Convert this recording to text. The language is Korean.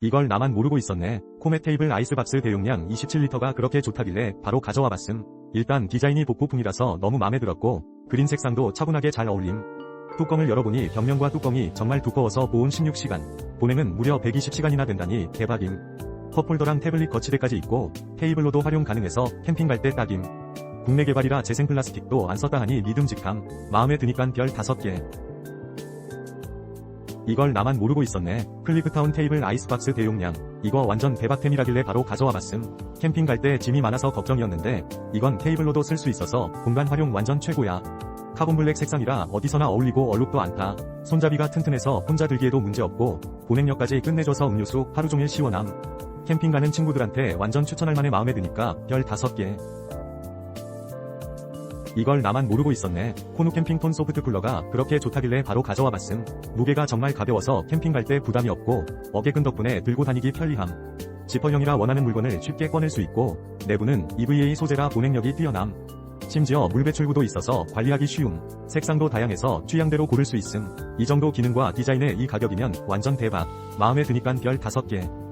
이걸 나만 모르고 있었네. 코메 테이블 아이스박스 대용량 27리터가 그렇게 좋다길래 바로 가져와 봤음. 일단 디자인이 복고풍이라서 너무 마음에 들었고 그린 색상도 차분하게 잘 어울림. 뚜껑을 열어보니 벽면과 뚜껑이 정말 두꺼워서 보온 16시간. 보냉은 무려 120시간이나 된다니 대박임. 컵홀더랑 태블릿 거치대까지 있고 테이블로도 활용 가능해서 캠핑 갈 때 딱임. 국내 개발이라 재생 플라스틱도 안 썼다 하니 믿음직함. 마음에 드니깐 별 5개. 이걸 나만 모르고 있었네. 클리프타운 테이블 아이스박스 대용량. 이거 완전 대박템이라길래 바로 가져와 봤음. 캠핑 갈 때 짐이 많아서 걱정이었는데 이건 테이블로도 쓸 수 있어서 공간 활용 완전 최고야. 카본 블랙 색상이라 어디서나 어울리고 얼룩도 않다. 손잡이가 튼튼해서 혼자 들기에도 문제없고 보냉력까지 끝내줘서 음료수 하루 종일 시원함. 캠핑 가는 친구들한테 완전 추천할 만해 마음에 드니까 별 5개. 이걸 나만 모르고 있었네. 코누 캠핑톤 소프트 쿨러가 그렇게 좋다길래 바로 가져와 봤음. 무게가 정말 가벼워서 캠핑 갈 때 부담이 없고 어깨끈 덕분에 들고 다니기 편리함. 지퍼형이라 원하는 물건을 쉽게 꺼낼 수 있고 내부는 EVA 소재라 보냉력이 뛰어남. 심지어 물 배출구도 있어서 관리하기 쉬움. 색상도 다양해서 취향대로 고를 수 있음. 이 정도 기능과 디자인의 이 가격이면 완전 대박. 마음에 드니깐 별 5개.